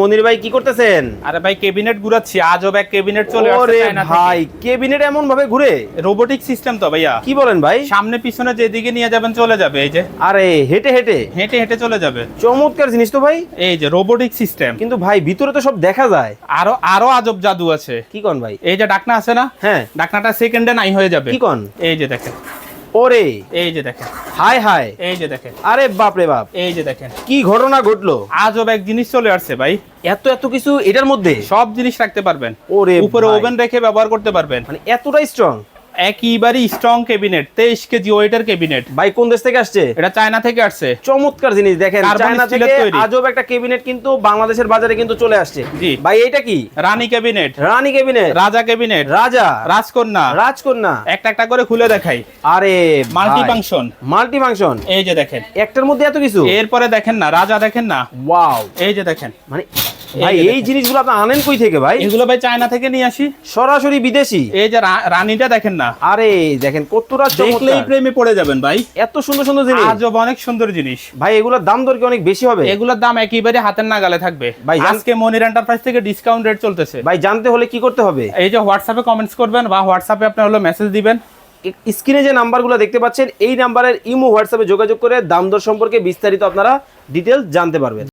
মনির ভাই কি করতেছেন? আরে ভাই ক্যাবিনেট ঘুরাচ্ছি। আজও ব্যাগ ক্যাবিনেট চলে আসছে চায়না ভাই কেবিনেট এমন ভাবে ঘুরে? রোবোটিক সিস্টেম তো ভাইয়া। কি বলেন ভাই? সামনে পিছনে যেদিকে নিয়ে যাবেন চলে যাবে এই যে। আরে হেঁটে হেঁটে? হেঁটে হেঁটে চলে যাবে। চমৎকার জিনিস তো ভাই। এই যে রোবোটিক সিস্টেম কিন্তু ভাই ভিতরে তো সব দেখা যায়। আরও আরও আজব জাদু আছে। কি কন ভাই? এই যে ডাকনা আছে না? হ্যাঁ। ডাকনাটা সেকেন্ডে নাই হয়ে যাবে। কি কন? এই যে দেখেন। ওরে। এই যে দেখেন। হাই হাই। এই যে দেখেন। আরে বাপ রে বাপ। এই যে দেখেন। কি ঘটনা ঘটলো? আজব এক জিনিস চলে আসছে ভাই। এত এত কিছু এটার মধ্যে? সব জিনিস রাখতে পারবেন। ওরে উপরে ওভেন রেখে ব্যবহার করতে পারবেন। মানে এতটাই স্ট্রং একইবারই স্ট্রং ক্যাবিনেট তেইশ কেজি ওয়েটার ক্যাবিনেট ভাই কোন দেশ থেকে আসছে? এটা চায়না থেকে আসছে। চমৎকার জিনিস দেখেন চায়না থেকে আজব একটা কেবিনেট কিন্তু বাংলাদেশের বাজারে কিন্তু চলে আসছে। জি। ভাই এটা কি? Rani cabinet Rani cabinet Raja cabinet Raja. রাজকন্যা। রাজকন্যা। একটা একটা করে খুলে দেখাই। আরে মাল্টি ফাংশন মাল্টি ফাংশন এই যে দেখেন। একটার মধ্যে এত কিছু? এরপরে দেখেন না রাজা দেখেন না। ওয়াও এই যে দেখেন। মানে ভাই এই। জিনিসগুলো আপনি আনেন কই থেকে ভাই? এগুলো ভাই চায়না থেকে নিয়ে আসি। সরাসরি বিদেশি? এই যে রানীটা দেখেন না। আরে দেখেন কতটা দেখলেই প্রেমে পড়ে যাবেন ভাই। এত সুন্দর সুন্দর জিনিস। আজব অনেক সুন্দর জিনিস। ভাই এগুলোর দাম দর কি অনেক বেশি হবে? এগুলোর দাম একেবারে হাতের নাগালে থাকবে। ভাই, আজকে মনির এন্টারপ্রাইজ থেকে ডিসকাউন্ট রেট চলতেছে। ভাই জানতে হলে কি করতে হবে? এই যে হোয়াটসঅ্যাপে কমেন্টস করবেন বা হোয়াটসঅ্যাপে আপনি হলো মেসেজ দিবেন। স্ক্রিনে যে নাম্বারগুলো দেখতে পাচ্ছেন এই নাম্বারের ইমো হোয়াটসঅ্যাপে যোগাযোগ করে দাম দর সম্পর্কে বিস্তারিত আপনারা ডিটেলস জানতে পারবেন।